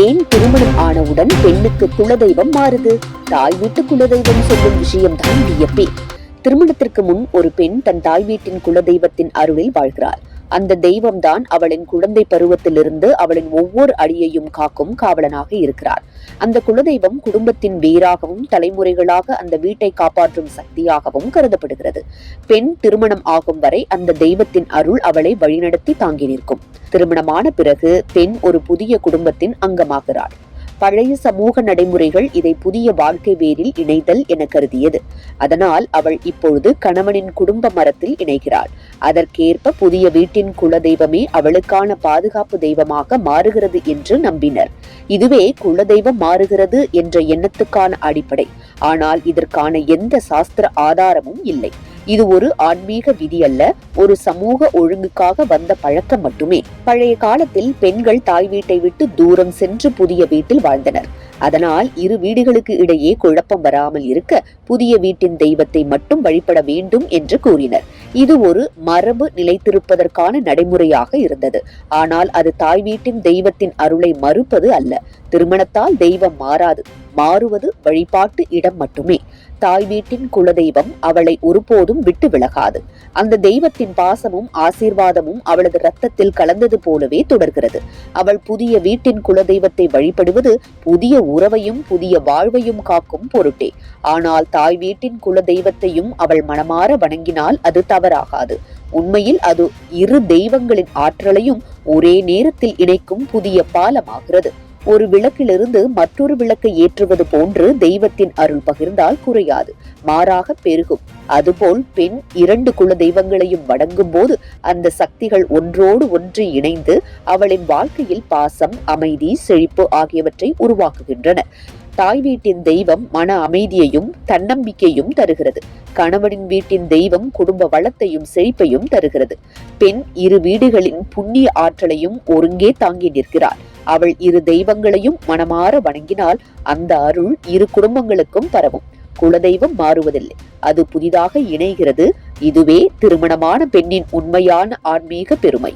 ஏன் திருமணம் ஆனவுடன் பெண்ணுக்கு குலதெய்வம் மாறுது? தாய் வீட்டு குலதெய்வம் சொல்லும் விஷயம்தான் வியப்பே. திருமணத்திற்கு முன் ஒரு பெண் தன் தாய் வீட்டின் குலதெய்வத்தின் அருளில் வாழ்கிறாள். அந்த தெய்வம்தான் அவளின் குழந்தை பருவத்திலிருந்து அவளின் ஒவ்வொரு அடியையும் காக்கும் காவலனாக இருக்கிறார் அந்த குலதெய்வம் குடும்பத்தின் வேராகவும் தலைமுறைகளாக அந்த வீட்டை காப்பாற்றும் சக்தியாகவும் கருதப்படுகிறது. பெண் திருமணம் ஆகும் வரை அந்த தெய்வத்தின் அருள் அவளை வழிநடத்தி தாங்கி நிற்கும். திருமணமான பிறகு பெண் ஒரு புதிய குடும்பத்தின் அங்கமாகிறாள். பழைய சமூக நடைமுறைகள் இதை புதிய வாழ்க்கை வேரில் இணைதல் என கருதியது. அதனால் அவள் இப்பொழுது கணவனின் குடும்ப மரத்தில் இணைகிறாள். அதற்கேற்ப புதிய வீட்டின் குல தெய்வமே அவளுக்கான பாதுகாப்பு தெய்வமாக மாறுகிறது என்று நம்பினர். இதுவே குல தெய்வம் மாறுகிறது என்ற எண்ணத்துக்கான அடிப்படை. ஆனால் இதற்கான எந்த சாஸ்திர ஆதாரமும் இல்லை. இது ஒரு ஆன்மீக விதி அல்ல ஒரு சமூக ஒழுங்குக்காக வந்த பழக்கம் மட்டுமே. பழைய காலத்தில் பெண்கள் தாய் வீட்டை விட்டு தூரம் சென்று புதிய வீட்டில் வாழ்ந்தனர். அதனால் இரு வீடுகளுக்கு இடையே குழப்பம் வராமல் இருக்க புதிய வீட்டின் தெய்வத்தை மட்டும் வழிபட வேண்டும் என்று கூறினர். இது ஒரு மரபு நிலைத்திருப்பதற்கான நடைமுறையாக இருந்தது. ஆனால் அது தாய் வீட்டின் தெய்வத்தின் அருளை மறுப்பது அல்ல. திருமணத்தால் தெய்வம் மாறாது. மாறுவது வழிபாட்டு இடம் மட்டுமே. தாய் வீட்டின் குலதெய்வம் அவளை ஒருபோதும் விட்டு விலகாது. அந்த தெய்வத்தின் பாசமும் ஆசீர்வாதமும் அவளது ரத்தத்தில் கலந்தது போலவே தொடர்கிறது. அவள் புதிய வீட்டின் குலதெய்வத்தை வழிபடுவது புதிய உறவையும் புதிய வாழ்வையும் காக்கும் பொருட்டே. ஆனால் தாய் வீட்டின் குலதெய்வத்தையும் அவள் மனமாற வணங்கினால் அது தவறாகாது. உண்மையில் அது இரு தெய்வங்களின் ஆற்றலையும் ஒரே நேரத்தில் இணைக்கும் புதிய பாலமாகிறது. ஒரு விளக்கிலிருந்து மற்றொரு விளக்கை ஏற்றுவது போன்று தெய்வத்தின் அருள் பகிர்ந்தால் குறையாது. மாறாக பெருகும். அதுபோல் பெண் இரண்டு குல தெய்வங்களையும் வணங்கும் போது அந்த சக்திகள் ஒன்றோடு ஒன்று இணைந்து அவளின் வாழ்க்கையில் பாசம் அமைதி செழிப்பு ஆகியவற்றை உருவாக்குகின்றன. தாய் வீட்டின் தெய்வம் மன அமைதியையும் தன்னம்பிக்கையும் தருகிறது. கணவனின் வீட்டின் தெய்வம் குடும்ப வளத்தையும் செழிப்பையும் தருகிறது. பெண் இரு வீடுகளின் புண்ணிய ஆற்றலையும் ஒருங்கே தாங்கி நிற்கிறாள். அவள் இரு தெய்வங்களையும் மனமாற வணங்கினால் அந்த அருள் இரு குடும்பங்களுக்கும் பரவும். குலதெய்வம் மாறுவதில்லை. அது புதிதாக இணைகிறது. இதுவே திருமணமான பெண்ணின் உண்மையான ஆன்மீக பெருமை.